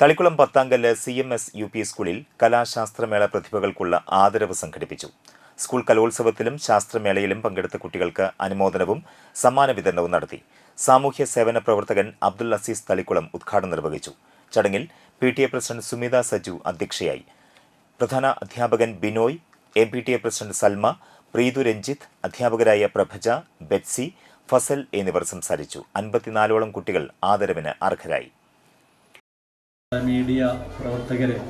Thalikkulam Pathankallu C M S U P സ്കൂളിൽ കലാശാസ്ത്രമേള പ്രതിഭകൾക്കുള്ള ആദരവ് സംഘടിപ്പിച്ചു. സ്കൂൾ കലോത്സവത്തിലും ശാസ്ത്രമേളയിലും പങ്കെടുത്ത കുട്ടികൾക്ക് അനുമോദനവും സമ്മാന വിതരണവും നടത്തി. സാമൂഹ്യ സേവന പ്രവർത്തകൻ അബ്ദുൽ അസീസ് തളിക്കുളം ഉദ്ഘാടനം നിർവഹിച്ചു. ചടങ്ങിൽ P T A president Sumitha Saju അധ്യക്ഷയായി. പ്രധാന അധ്യാപകൻ Binoy M P T A president Salma Preethu Ranjith അധ്യാപകരായ പ്രഭജ ബെറ്റ്സി ഫസൽ എന്നിവർ സംസാരിച്ചു. അൻപത്തിനാലോളം കുട്ടികൾ ആദരവിന് അർഹരായി. മീഡിയ പ്രവർത്തകരെ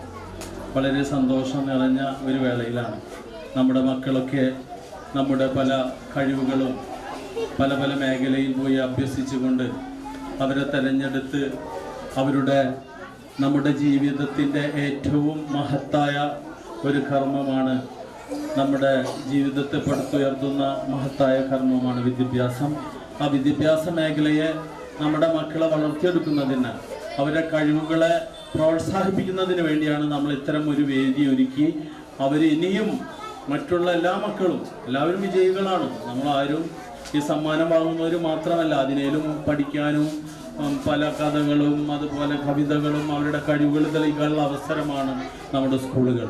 വളരെ സന്തോഷം നിറഞ്ഞ ഒരു വേളയിലാണ്. നമ്മുടെ മക്കളൊക്കെ നമ്മുടെ പല കഴിവുകളും പല പല മേഖലയിൽ പോയി അഭ്യസിച്ചുകൊണ്ട് അവരെ തെരഞ്ഞെടുത്ത് അവരുടെ നമ്മുടെ ജീവിതത്തിന്റെ ഏറ്റവും മഹത്തായ ഒരു കർമ്മമാണ് നമ്മുടെ ജീവിതത്തെ പടുത്തുയർത്തുന്ന മഹത്തായ കർമ്മമാണ് വിദ്യാഭ്യാസം. ആ വിദ്യാഭ്യാസ മേഖലയെ നമ്മുടെ മക്കളെ വളർത്തിയെടുക്കുന്നതിന് അവരുടെ കഴിവുകളെ പ്രോത്സാഹിപ്പിക്കുന്നതിന് വേണ്ടിയാണ് നമ്മൾ ഇത്തരം ഒരു വേദി ഒരുക്കി. അവർ ഇനിയും മറ്റുള്ള എല്ലാ മക്കളും എല്ലാവരും വിജയികളാണ്. നമ്മളാരും ഈ സമ്മാനം വാങ്ങുന്നവർ മാത്രമല്ല അതിനേലും പഠിക്കാനും പല കഥകളും അതുപോലെ കവിതകളും അവരുടെ കഴിവുകൾ തെളിയിക്കാനുള്ള അവസരമാണ് നമ്മുടെ സ്കൂളുകൾ.